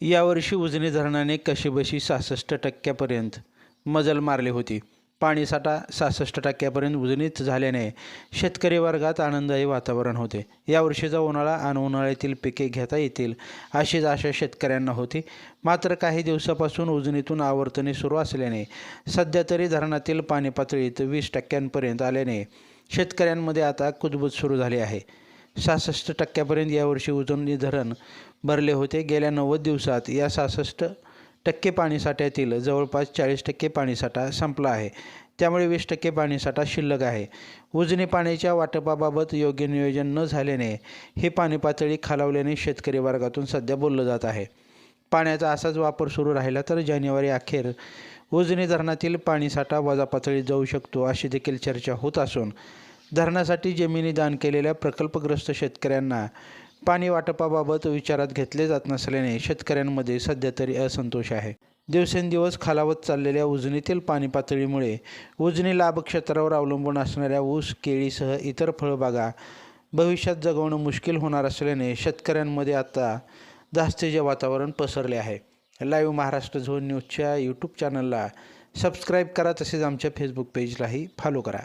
यावर्षी उजनी धरणाने कशीबशी सहासष्ट टक्क्यापर्यंत मजल मारली होती. पाणीसाठा सहासष्ट टक्क्यापर्यंत उजनीत झाल्याने शेतकरी वर्गात आनंददायी वातावरण होते. यावर्षीचा उन्हाळा आणि उन्हाळ्यातील पिके घेता येतील अशीच आशा शेतकऱ्यांना होती. मात्र काही दिवसापासून उजनीतून आवर्तने सुरू असल्याने सध्या तरी धरणातील पाणी पातळीत वीस टक्क्यांपर्यंत आल्याने शेतकऱ्यांमध्ये आता कुजबूज सुरू झाली आहे. सहासष्ट टक्क्यापर्यंत यावर्षी उजनी धरण भरले होते. गेल्या नव्वद दिवसात या सहासष्ट टक्के पाणीसाठ्यातील जवळपास चाळीस टक्के पाणीसाठा संपला आहे. त्यामुळे वीस टक्के पाणीसाठा शिल्लक आहे. उजनी पाण्याच्या वाटपाबाबत योग्य नियोजन न झाल्याने ही पाणी पातळी खालावल्याने शेतकरी वर्गातून सध्या बोललं जात आहे. पाण्याचा असाच वापर सुरू राहिला तर जानेवारी अखेर उजनी धरणातील पाणीसाठा वजा पातळीत जाऊ शकतो अशी देखील चर्चा होत असून धरणासाठी जमिनी दान केलेल्या प्रकल्पग्रस्त शेतकऱ्यांना पाणी वाटपाबाबत विचारात घेतले जात नसल्याने शेतकऱ्यांमध्ये सध्या तरी असंतोष आहे. दिवसेंदिवस खालावत चाललेल्या उजनीतील पाणी पातळीमुळे उजनी लाभक्षेत्रावर अवलंबून असणाऱ्या ऊस केळीसह इतर फळबागा भविष्यात जगवणं मुश्किल होणार असल्याने शेतकऱ्यांमध्ये आता जास्तीचे वातावरण पसरले आहे. लाईव्ह महाराष्ट्र झोन न्यूजच्या यूट्यूब चॅनलला सबस्क्राईब करा तसेच आमच्या फेसबुक पेजलाही फॉलो करा.